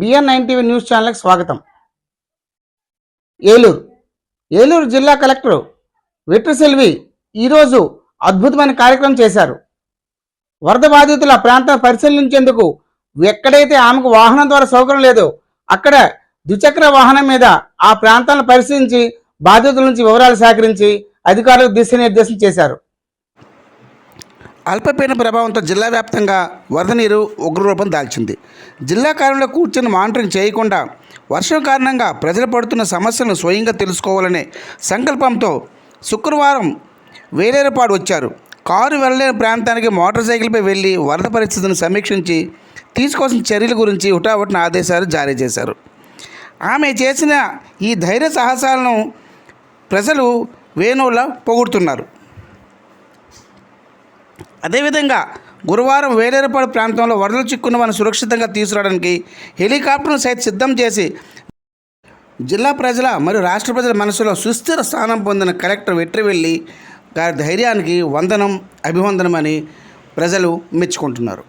B N news ఛానల్కి స్వాగతం. ఏలూరు ఏలూరు జిల్లా కలెక్టర్ వెట్రిసెల్వి ఈరోజు అద్భుతమైన కార్యక్రమం చేశారు. వరద బాధితుల ప్రాంత పరిశీలించేందుకు ఎక్కడైతే ఆమెకు వాహనం ద్వారా సౌకర్యం లేదో అక్కడ ద్విచక్ర వాహనం మీద ఆ ప్రాంతాలను పరిశీలించి బాధితుల నుంచి వివరాలు సేకరించి అధికారులకు దిశానిర్దేశం చేశారు. అల్పపీడన ప్రభావంతో జిల్లా వ్యాప్తంగా వరద నీరు ఉగ్రరూపం దాల్చింది. జిల్లా కార్యంలో కూర్చొని మానిటరింగ్ చేయకుండా వర్షం కారణంగా ప్రజలు పడుతున్న సమస్యలను స్వయంగా తెలుసుకోవాలనే సంకల్పంతో శుక్రవారం వేలేరుపాడు వచ్చారు. కారు వెళ్ళలేని ప్రాంతానికి మోటార్ సైకిల్పై వెళ్ళి వరద పరిస్థితిని సమీక్షించి తీసుకోవాల్సిన చర్యల గురించి హుటాహుటిన ఆదేశాలు జారీ చేశారు. ఆమె చేసిన ఈ ధైర్య సాహసాలను ప్రజలు వేణువులా పొగుడుతున్నారు. అదేవిధంగా గురువారం వేలేరుపాడు ప్రాంతంలో వరదలు చిక్కున్న వారిని సురక్షితంగా తీసుకురావడానికి హెలికాప్టర్ను సైతం సిద్ధం చేసి జిల్లా ప్రజల మరియు రాష్ట్ర ప్రజల మనసులో సుస్థిర స్థానం పొందిన కలెక్టర్ వెట్రివెల్లి గారి ధైర్యానికి వందనం అభివందనం అని ప్రజలు మెచ్చుకుంటున్నారు.